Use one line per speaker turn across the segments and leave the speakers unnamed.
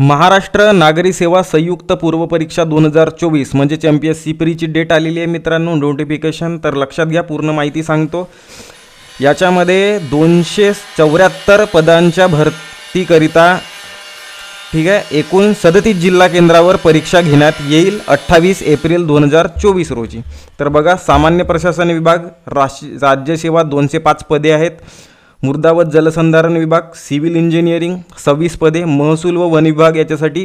महाराष्ट्र नागरी सेवा संयुक्त पूर्व परीक्षा दोन हजार चोवीस म्हणजे चॅम्पियन पी एस सी प्रीची डेट आलेली आहे मित्रांनो. नोटिफिकेशन तर लक्षात घ्या पूर्ण माहिती सांगतो. याच्यामध्ये दोनशे चौऱ्याहत्तर पदांच्या भरतीकरिता ठीक आहे एकूण सदतीस जिल्हा केंद्रावर परीक्षा घेण्यात येईल अठ्ठावीस एप्रिल दोन हजार चोवीस रोजी. तर बघा सामान्य प्रशासन विभाग राश राज्यसेवा दोनशे पाच पदे आहेत. मुर्दावत जलसंधारण विभाग सिव्हिल इंजिनिअरिंग सव्वीस पदे महसूल व वन विभाग याच्यासाठी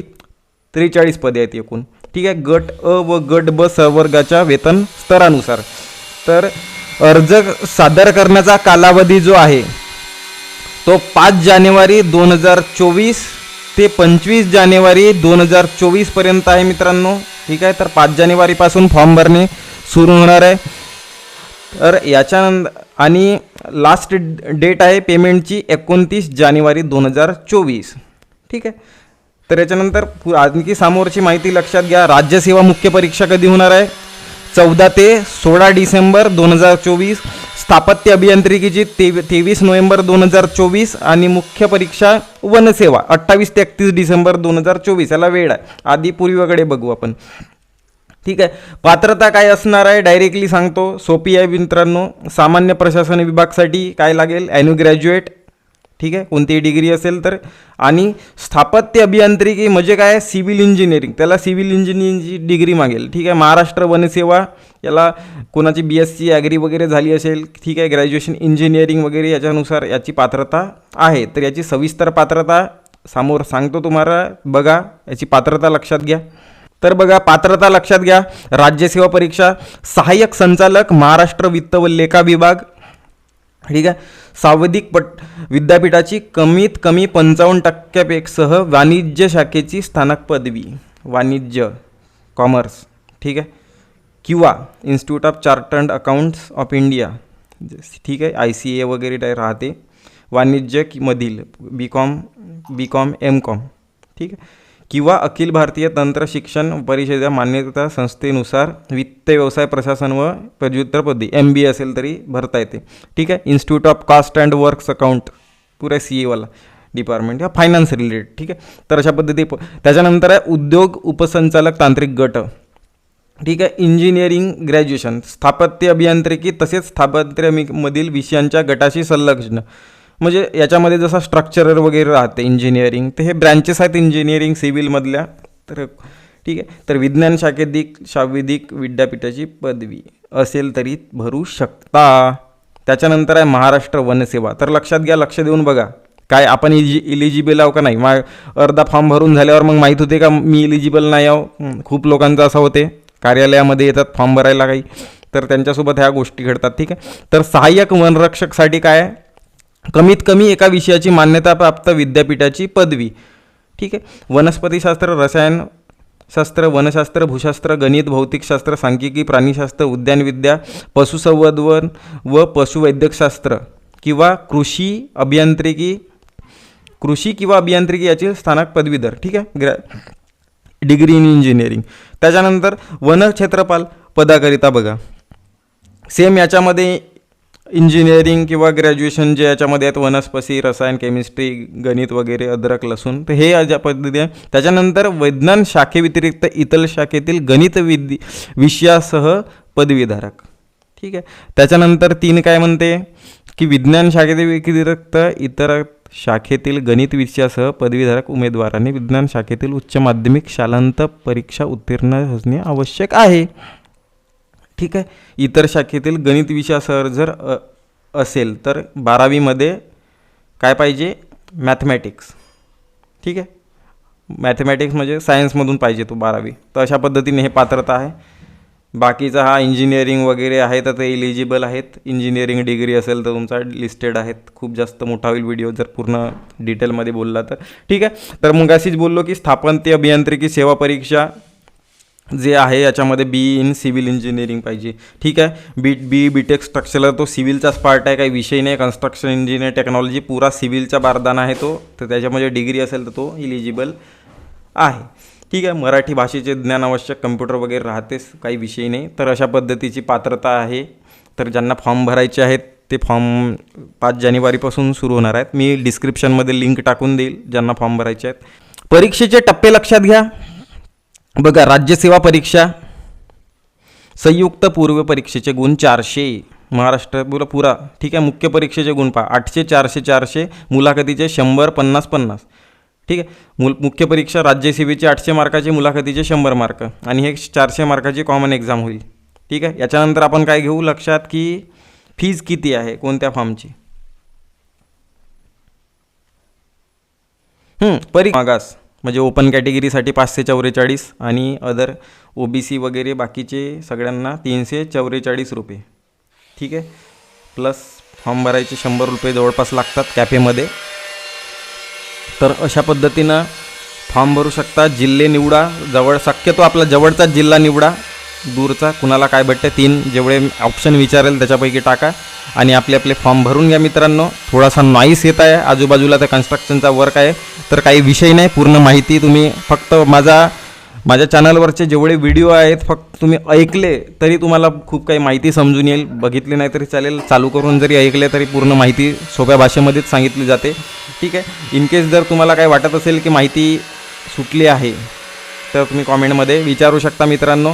त्रेचाळीस पदे आहेत एकूण. ठीक आहे गट अ व गट ब संवर्गाच्या वेतन स्तरानुसार. तर अर्ज सादर करण्याचा कालावधी जो आहे तो पाच जानेवारी दोन हजार चोवीस ते पंचवीस जानेवारी दोन हजार चोवीसपर्यंत आहे मित्रांनो. ठीक आहे तर पाच जानेवारीपासून फॉर्म भरणे सुरू होणार आहे. तर याच्यानंतर आणि लास्ट डेट आहे पेमेंटची एकोणतीस जानेवारी दोन हजार चोवीस. ठीक आहे? तर याच्यानंतर आणखी समोरची माहिती लक्षात घ्या. राज्यसेवा मुख्य परीक्षा कधी होणार आहे? चौदा ते सोळा डिसेंबर दोन हजार चोवीस. स्थापत्य अभियांत्रिकीची ते तेवीस नोव्हेंबर दोन हजार चोवीस आणि मुख्य परीक्षा वनसेवा अठ्ठावीस ते एकतीस डिसेंबर दोन हजार चोवीस. याला वेळ आहे. आधी पूर्वीकडे बघू आपण. ठीक आहे. पात्रता काय असणार आहे? डायरेक्टली सांगतो. सोपी आहे मित्रांनो. सामान्य प्रशासन विभागसाठी काय लागेल? ॲन्यू ग्रॅज्युएट ठीक आहे. कोणतीही डिग्री असेल तर. आणि स्थापत्य अभियांत्रिकी म्हणजे काय? सिव्हिल इंजिनिअरिंग त्याला सिव्हिल इंजिनिअरिंगची डिग्री मागेल. ठीक आहे. महाराष्ट्र वनसेवा. याला कोणाची बी एस सी ॲग्री वगैरे झाली असेल ठीक आहे. ग्रॅज्युएशन इंजिनिअरिंग वगैरे याच्यानुसार याची पात्रता आहे. तर याची सविस्तर पात्रता समोर सांगतो तुम्हाला. बघा. याची पात्रता लक्षात घ्या. तर बघा पात्रता लक्षात घ्या. राज्यसेवा परीक्षा सहाय्यक संचालक महाराष्ट्र वित्त व लेखा विभाग. ठीक आहे? सावधिक पट विद्यापीठाची कमीत कमी पंचावन्न टक्क्यापेक्षासह वाणिज्य शाखेची स्थानक पदवी. वाणिज्य कॉमर्स. ठीक आहे? किंवा institute of chartered accounts of India. ठीक आहे? आय सी ए वगैरे काय राहते. वाणिज्य मधील B com B com M com. ठीक आहे? किंवा अखिल भारतीय तंत्र शिक्षण परिषदेच्या मान्यता संस्थेनुसार वित्त व्यवसाय प्रशासन व पदव्युत्तरपदी एम बी असेल तरी भरता येते. ठीक आहे? Institute of cost and works account पुऱ्या सी एवाला डिपार्टमेंट किंवा फायनान्स रिलेटेड ठीक आहे? तर अशा पद्धती प- त्याच्यानंतर आहे उद्योग उपसंचालक तांत्रिक गट. ठीक आहे? इंजिनिअरिंग ग्रॅज्युएशन स्थापत्य अभियांत्रिकी तसेच स्थापत्यमधील विषयांच्या गटाशी संलग्न. म्हणजे याच्यामध्ये जसं स्ट्रक्चरर वगैरे राहते इंजिनिअरिंग तर हे ब्रँचेस आहेत इंजिनिअरिंग सिव्हिलमधल्या तर ठीक आहे. तर विज्ञान शाखेदिक शाविधिक विद्यापीठाची पदवी असेल तरी भरू शकता. त्याच्यानंतर आहे महाराष्ट्र वनसेवा तर लक्षात घ्या लक्ष देऊन बघा. काय आपण इजि इलिजिबल आहो का नाही? मा अर्धा फॉर्म भरून झाल्यावर मग माहीत होते का मी इलिजिबल नाही आहो खूप लोकांचं असं होते. कार्यालयामध्ये येतात फॉर्म भरायला काही. तर त्यांच्यासोबत ह्या गोष्टी घडतात. ठीक आहे. तर सहाय्यक वनरक्षकसाठी काय आहे? कमीत कमी एका विषयाची मान्यताप्राप्त विद्यापीठाची पदवी. ठीक आहे? वनस्पतीशास्त्र रसायन शास्त्र वनशास्त्र भूशास्त्र गणित भौतिकशास्त्र सांख्यिकी प्राणीशास्त्र उद्यानविद्या पशुसंवर्धन व पशुवैद्यकशास्त्र किंवा कृषी अभियांत्रिकी कृषी किंवा अभियांत्रिकी याची स्थानक पदवीधर ठीक आहे? ग्रॅ डिग्री इन इंजिनिअरिंग. त्याच्यानंतर वनक्षेत्रपाल पदाकरिता बघा. सेम याच्यामध्ये इंजिनिअरिंग किंवा ग्रॅज्युएशन जे याच्यामध्ये आहेत वनस्पती रसायन केमिस्ट्री गणित वगैरे अद्रक लसूण तर हे ज्या पद्धती आहे त्याच्यानंतर विज्ञान शाखेव्यतिरिक्त इतर शाखेतील गणित विद्य विषयासह पदवीधारक. ठीक आहे? त्याच्यानंतर तीन काय म्हणते? की विज्ञान शाखेतील व्यतिरिक्त इतर शाखेतील गणित विषयासह पदवीधारक उमेदवारांनी विज्ञान शाखेतील उच्च माध्यमिक शालांत परीक्षा उत्तीर्ण असणे आवश्यक आहे. ठीक आहे? इतर शाखेतील गणित विषयासह जर असेल तर बारावीमध्ये काय पाहिजे? मॅथमॅटिक्स ठीक आहे? मॅथमॅटिक्स म्हणजे सायन्समधून पाहिजे तो बारावी. तर अशा पद्धतीने हे पात्रता आहे. बाकीचा हा इंजिनिअरिंग वगैरे आहे तर ते इलिजिबल आहेत. इंजिनिअरिंग डिग्री असेल तर तुमचा लिस्टेड आहेत. खूप जास्त मोठा होईल व्हिडिओ जर पूर्ण डिटेलमध्ये बोलला तर. ठीक आहे? तर मग अशीच बोललो की स्थापत्य अभियांत्रिकी सेवा परीक्षा जे आहे याच्यामध्ये बी इन सिव्हिल इंजिनिअरिंग पाहिजे. ठीक आहे? बी बी बी टेक स्ट्रक्चरला तो सिव्हिलचाच पार्ट आहे काही विषय नाही. कन्स्ट्रक्शन इंजिनिअर टेक्नॉलॉजी पुरा सिव्हिलचा बारदाना आहे तो. तर त्याच्यामध्ये डिग्री असेल तर तो इलिजिबल आहे. ठीक आहे? मराठी भाषेचे ज्ञान आवश्यक कम्प्युटर वगैरे राहतेच काही विषय नाही. तर अशा पद्धतीची पात्रता आहे. तर ज्यांना फॉर्म भरायचे आहेत ते फॉर्म पाच जानेवारीपासून सुरू होणार आहेत. मी डिस्क्रिप्शनमध्ये लिंक टाकून देईल ज्यांना फॉर्म भरायचे आहेत. परीक्षेचे टप्पे लक्षात घ्या. बघा राज्यसेवा परीक्षा संयुक्त पूर्व परीक्षेचे गुण चारशे महाराष्ट्र पुरा पुरा ठीक आहे मुख्य परीक्षेचे गुण पहा आठशे चारशे चारशे मुलाखतीचे शंभर पन्नास पन्नास ठीक आहे मुल मुख्य परीक्षा राज्यसेवेची आठशे मार्काचे मुलाखतीचे शंभर मार्क आणि हे चारशे मार्काची कॉमन एक्झाम होईल ठीक आहे याच्यानंतर आपण काय घेऊ लक्षात की फीज किती आहे कोणत्या फॉर्मची? हं, परी मागास. म्हणजे ओपन कॅटेगरीसाठी पाचशे चौवेचाळीस आणि अदर ओ बी सी वगैरे बाकीचे सगळ्यांना तीनशे चौवेचाळीस रुपये. ठीक आहे? प्लस फॉर्म भरायचे शंभर रुपये जवळपास लागतात कॅफेमध्ये. तर अशा पद्धतीनं फॉर्म भरू शकता. जिल्हे निवडा जवळ शक्यतो आपला जवळचाच जिल्हा निवडा. दूरचा कुणाला काय भेटते तीन जेवढे ऑप्शन विचारेल त्याच्यापैकी टाका. आणि आपले आपले फॉर्म भरून घ्या मित्रांनो. थोडासा नॉईस येत आहे. आजूबाजूला त्या कन्स्ट्रक्शनचा वर्क आहे. तर काही विषय नाही पूर्ण माहिती तुम्ही फक्त माझा माझ्या चॅनलवरचे जेवढे व्हिडिओ आहेत फक्त तुम्ही ऐकले तरी तुम्हाला खूप काही माहिती समजून येईल. बघितली नाही तरी चालेल. चालू करून जरी ऐकले तरी पूर्ण माहिती सोप्या भाषेमध्येच सांगितली जाते. ठीक आहे? इन केस जर तुम्हाला काय वाटत असेल की माहिती सुटली आहे तर तुम्ही कॉमेंटमध्ये विचारू शकता मित्रांनो.